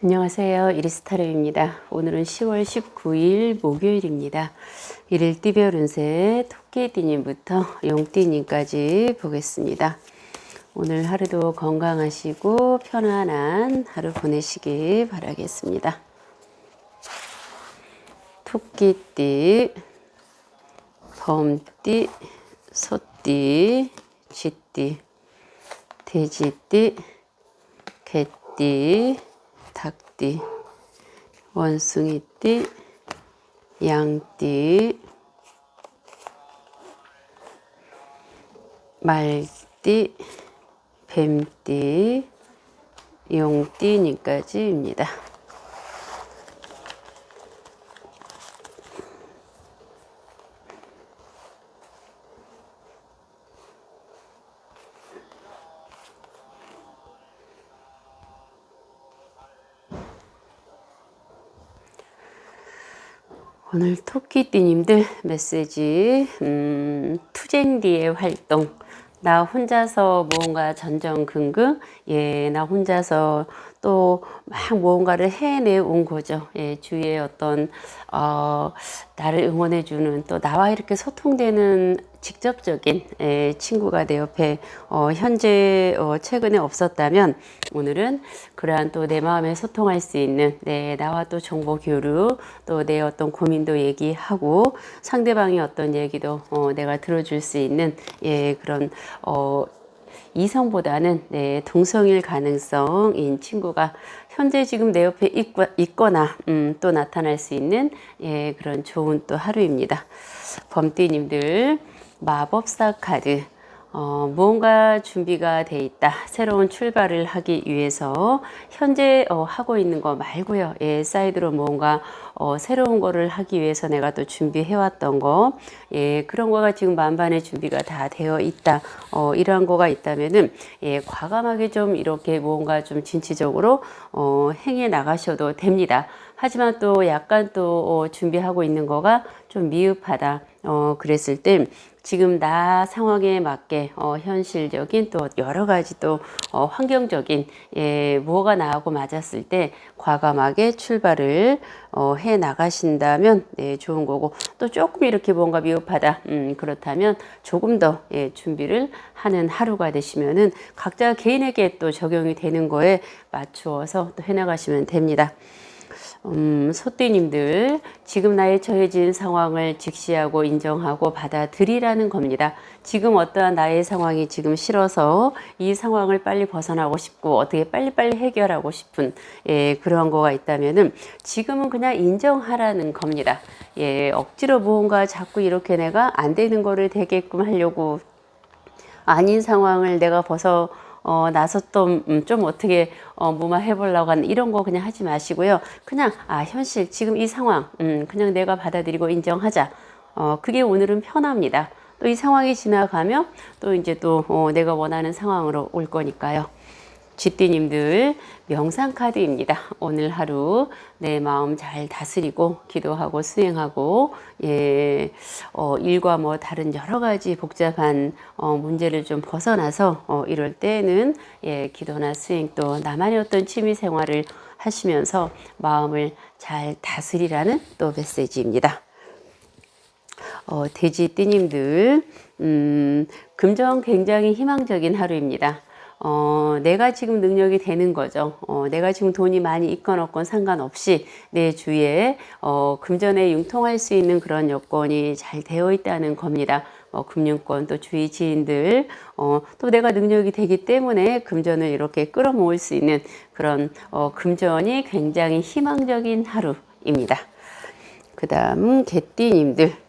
안녕하세요. 이리스타르입니다. 오늘은 10월 19일 목요일입니다. 일일 띠별 운세 토끼띠님부터 용띠님까지 보겠습니다. 오늘 하루도 건강하시고 편안한 하루 보내시기 바라겠습니다. 토끼띠, 범띠, 소띠, 쥐띠, 돼지띠, 개띠, 닭 띠, 원숭이 띠, 양띠, 말띠, 뱀띠, 용띠니까지입니다. 오늘 토끼띠님들 메시지 음, 투쟁디의 활동. 나 혼자서 무언가 전전긍긍 예 나 혼자서 또 막 무언가를 해내 온 거죠. 예 주위에 어떤 어 나를 응원해 주는 또 나와 이렇게 소통되는 직접적인 예, 친구가 내 옆에 어, 현재 어, 최근에 없었다면 오늘은 그러한 또 내 마음에 소통할 수 있는 네, 나와 또 정보 교류 또 내 어떤 고민도 얘기하고 상대방의 어떤 얘기도 어, 내가 들어줄 수 있는 예, 그런 어, 이성보다는 네, 동성일 가능성인 친구가 현재 지금 내 옆에 있고, 있거나 음, 또 나타날 수 있는 예, 그런 좋은 또 하루입니다. 범띠님들 마법사 카드 어, 무언가 준비가 돼 있다. 새로운 출발을 하기 위해서 현재 어, 하고 있는 거 말고요. 예, 사이드로 무언가 어, 새로운 거를 하기 위해서 내가 또 준비해 왔던 거, 예, 그런 거가 지금 만반의 준비가 다 되어 있다. 어, 이러한 거가 있다면은 예, 과감하게 좀 이렇게 무언가 좀 진취적으로 어, 행해 나가셔도 됩니다. 하지만 또 약간 또 어, 준비하고 있는 거가 좀 미흡하다. 어, 그랬을 때 지금 나 상황에 맞게 어, 현실적인 또 여러 가지 또 어, 환경적인 예, 뭐가 나하고 맞았을 때 과감하게 출발을 어, 해 나가신다면 네, 좋은 거고 또 조금 이렇게 뭔가 미흡하다 음, 그렇다면 조금 더 예, 준비를 하는 하루가 되시면은 각자 개인에게 또 적용이 되는 거에 맞추어서 또 해나가시면 됩니다. 음, 소띠님들 지금 나의 처해진 상황을 직시하고 인정하고 받아들이라는 겁니다. 지금 어떠한 나의 상황이 지금 싫어서 이 상황을 빨리 벗어나고 싶고 어떻게 빨리빨리 해결하고 싶은 예, 그러한 거가 있다면은 지금은 그냥 인정하라는 겁니다. 예, 억지로 무언가 자꾸 이렇게 내가 안 되는 거를 되게끔 하려고 아닌 상황을 내가 벗어 어, 나서 또, 음, 좀 어떻게, 어, 뭐만 해보려고 하는 이런 거 그냥 하지 마시고요. 그냥, 아, 현실, 지금 이 상황, 음, 그냥 내가 받아들이고 인정하자. 어, 그게 오늘은 편합니다. 또 이 상황이 지나가면 또 이제 또, 어, 내가 원하는 상황으로 올 거니까요. 쥐띠님들 명상 카드입니다. 오늘 하루 내 마음 잘 다스리고 기도하고 수행하고 예, 어, 일과 뭐 다른 여러 가지 복잡한 어, 문제를 좀 벗어나서 어, 이럴 때는 예, 기도나 수행 또 나만의 어떤 취미 생활을 하시면서 마음을 잘 다스리라는 또 메시지입니다. 어, 돼지띠님들 음, 금전 굉장히 희망적인 하루입니다. 어, 내가 지금 능력이 되는 거죠. 어, 내가 지금 돈이 많이 있건 없건 상관없이 내 주위에 어, 금전에 융통할 수 있는 그런 여건이 잘 되어 있다는 겁니다. 어, 금융권 또 주위 지인들 어, 또 내가 능력이 되기 때문에 금전을 이렇게 끌어모을 수 있는 그런 어, 금전이 굉장히 희망적인 하루입니다. 그 다음 개띠님들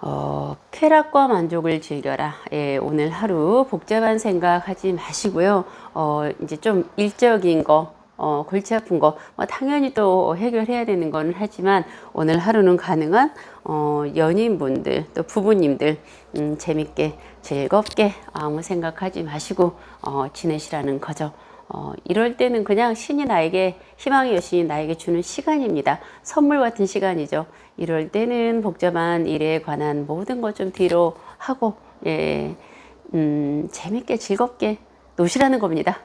어, 쾌락과 만족을 즐겨라. 예, 오늘 하루 복잡한 생각하지 마시고요. 어, 이제 좀 일적인 거, 어, 골치 아픈 거, 뭐 당연히 또 해결해야 되는 거는 하지만 오늘 하루는 가능한 어, 연인분들, 또 부부님들, 음, 재밌게, 즐겁게 아무 생각하지 마시고 어, 지내시라는 거죠. 어, 이럴 때는 그냥 신이 나에게 희망의 여신이 나에게 주는 시간입니다. 선물 같은 시간이죠. 이럴 때는 복잡한 일에 관한 모든 것 좀 뒤로 하고 예, 음, 재밌게 즐겁게 노시라는 겁니다.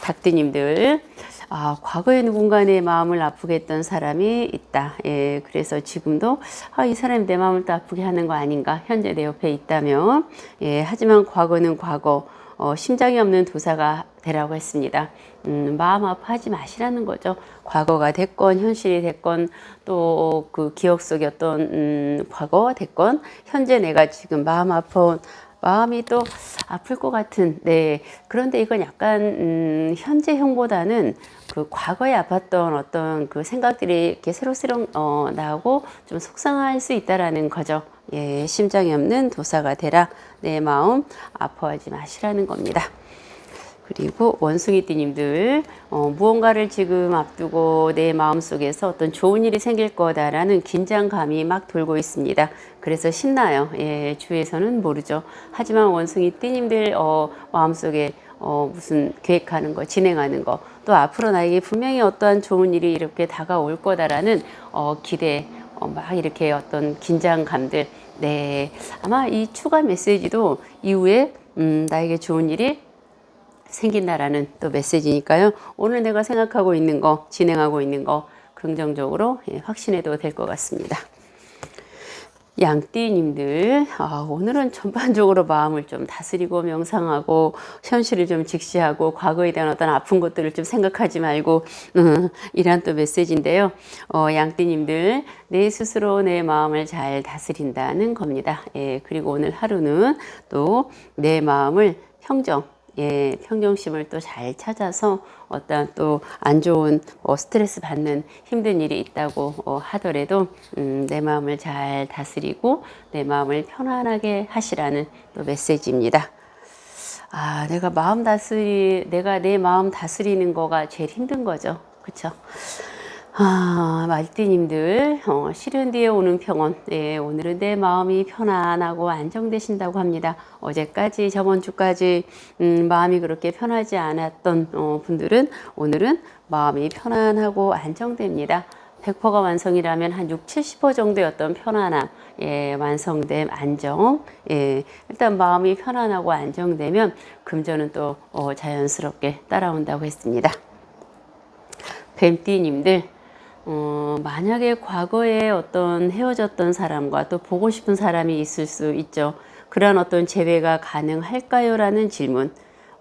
닭띠님들 아, 과거에 누군가 내 마음을 아프게 했던 사람이 있다. 예, 그래서 지금도 아, 이 사람이 내 마음을 또 아프게 하는 거 아닌가. 현재 내 옆에 있다면. 예, 하지만 과거는 과거. 어, 심장이 없는 도사가 되라고 했습니다. 음, 마음 아파하지 마시라는 거죠. 과거가 됐건 현실이 됐건 또 그 기억 속의 어떤 음, 과거가 됐건 현재 내가 지금 마음 아픈 마음이 또 아플 것 같은 네 그런데 이건 약간 음, 현재형보다는 그 과거에 아팠던 어떤 그 생각들이 이렇게 새록새록 어, 나오고 좀 속상할 수 있다라는 거죠. 예, 심장이 없는 도사가 되라 내 마음 아파하지 마시라는 겁니다. 그리고 원숭이띠님들 어, 무언가를 지금 앞두고 내 마음속에서 어떤 좋은 일이 생길 거다라는 긴장감이 막 돌고 있습니다. 그래서 신나요. 예, 주위에서는 모르죠. 하지만 원숭이띠님들 어, 마음속에 어, 무슨 계획하는 거, 진행하는 거, 또 앞으로 나에게 분명히 어떠한 좋은 일이 이렇게 다가올 거다라는 어, 기대, 어, 막 이렇게 어떤 긴장감들, 네, 아마 이 추가 메시지도 이후에 음, 나에게 좋은 일이 생긴다라는 또 메시지니까요. 오늘 내가 생각하고 있는 거, 진행하고 있는 거 긍정적으로 예, 확신해도 될 것 같습니다. 양띠님들, 아, 오늘은 전반적으로 마음을 좀 다스리고 명상하고 현실을 좀 직시하고 과거에 대한 어떤 아픈 것들을 좀 생각하지 말고 음, 이란 또 메시지인데요. 어, 양띠님들, 내 스스로 내 마음을 잘 다스린다는 겁니다. 예, 그리고 오늘 하루는 또 내 마음을 평정, 예, 평정심을 또 잘 찾아서 어떤 또 안 좋은 뭐 스트레스 받는 힘든 일이 있다고 어, 하더라도 음, 내 마음을 잘 다스리고 내 마음을 편안하게 하시라는 또 메시지입니다. 아, 내가 마음 다스리, 내가 내 마음 다스리는 거가 제일 힘든 거죠. 그쵸? 아, 말띠님들, 어, 실현 뒤에 오는 평온. 예, 오늘은 내 마음이 편안하고 안정되신다고 합니다. 어제까지, 저번 주까지, 음, 마음이 그렇게 편하지 않았던 어, 분들은 오늘은 마음이 편안하고 안정됩니다. 100%가 완성이라면 한 6, 70% 정도의 어떤 편안함, 예, 완성됨, 안정. 예, 일단 마음이 편안하고 안정되면 금전은 또 어, 자연스럽게 따라온다고 했습니다. 뱀띠님들, 어, 만약에 과거에 어떤 헤어졌던 사람과 또 보고 싶은 사람이 있을 수 있죠. 그런 어떤 재회가 가능할까요? 라는 질문.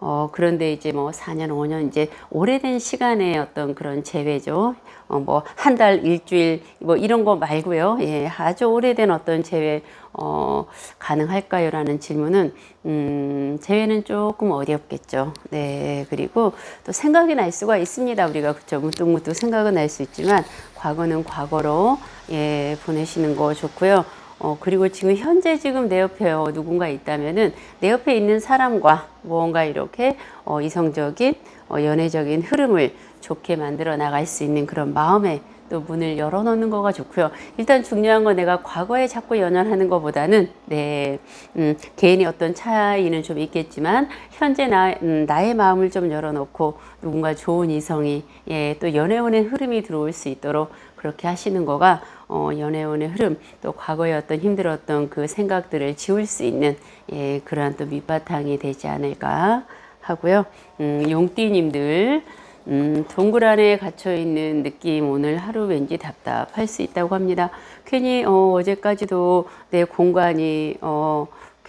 어, 그런데 이제 뭐 4년, 5년 이제 오래된 시간의 어떤 그런 재회죠. 어, 뭐 한 달, 일주일 뭐 이런 거 말고요. 예, 아주 오래된 어떤 재회 어, 가능할까요? 라는 질문은 음, 재회는 조금 어렵겠죠. 네. 그리고 또 생각이 날 수가 있습니다. 우리가 그쵸. 문득문득 생각은 날 수 있지만 과거는 과거로 예, 보내시는 거 좋고요. 어, 그리고 지금 현재 지금 내 옆에 어, 누군가 있다면은 내 옆에 있는 사람과 무언가 이렇게 어, 이성적인 어, 연애적인 흐름을 좋게 만들어 나갈 수 있는 그런 마음의 또 문을 열어놓는 거가 좋고요. 일단 중요한 건 내가 과거에 자꾸 연연하는 것보다는 네, 음, 개인의 어떤 차이는 좀 있겠지만 현재 나, 음, 나의 마음을 좀 열어놓고 누군가 좋은 이성이 예, 또 연애운의 흐름이 들어올 수 있도록 그렇게 하시는 거가 어, 연애운의 흐름 또 과거에 어떤 힘들었던 그 생각들을 지울 수 있는 예, 그러한 또 밑바탕이 되지 않을까 하고요. 음, 용띠님들 음, 동굴 안에 갇혀 있는 느낌 오늘 하루 왠지 답답할 수 있다고 합니다. 괜히 어, 어제까지도 내 공간이 어,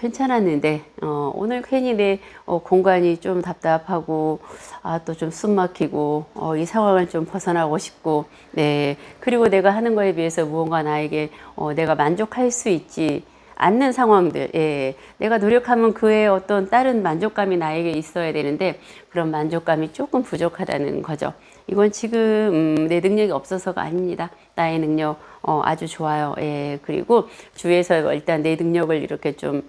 괜찮았는데 어, 오늘 괜히 내 어, 공간이 좀 답답하고 아 또 좀 숨막히고 어, 이 상황을 좀 벗어나고 싶고 네 그리고 내가 하는 거에 비해서 무언가 나에게 어, 내가 만족할 수 있지 않는 상황들, 예. 내가 노력하면 그의 어떤 다른 만족감이 나에게 있어야 되는데 그런 만족감이 조금 부족하다는 거죠. 이건 지금 음, 내 능력이 없어서가 아닙니다. 나의 능력 어, 아주 좋아요. 예. 그리고 주위에서 일단 내 능력을 이렇게 좀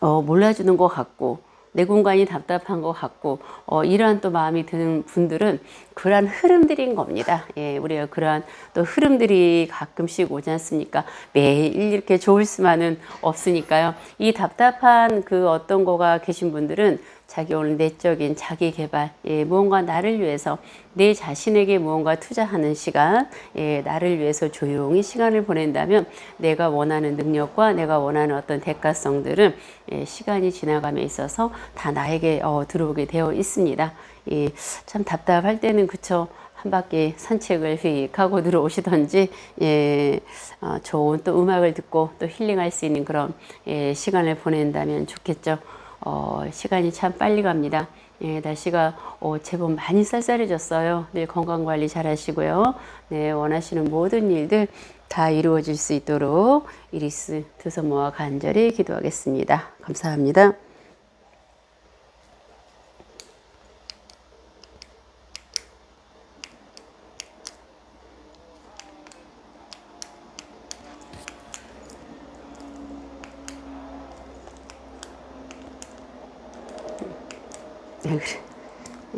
어, 몰라주는 것 같고 내 공간이 답답한 것 같고 어, 이러한 또 마음이 드는 분들은 그러한 흐름들인 겁니다. 예, 우리가 그러한 또 흐름들이 가끔씩 오지 않습니까? 매일 이렇게 좋을 수만은 없으니까요. 이 답답한 그 어떤 거가 계신 분들은 자기 오늘 내적인 자기 개발, 예, 무언가 나를 위해서 내 자신에게 무언가 투자하는 시간, 예, 나를 위해서 조용히 시간을 보낸다면 내가 원하는 능력과 내가 원하는 어떤 대가성들은 예, 시간이 지나감에 있어서 다 나에게 어, 들어오게 되어 있습니다. 예, 참 답답할 때는 그쵸. 한 바퀴 산책을 휙 하고 들어오시던지 예, 어, 좋은 또 음악을 듣고 또 힐링할 수 있는 그런 예, 시간을 보낸다면 좋겠죠. 어, 시간이 참 빨리 갑니다. 예, 날씨가 어, 제법 많이 쌀쌀해졌어요. 늘 건강 관리 잘 하시고요. 네, 원하시는 모든 일들 다 이루어질 수 있도록 이리스 두 손 모아 간절히 기도하겠습니다. 감사합니다.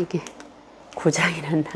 이게 고장이 났나?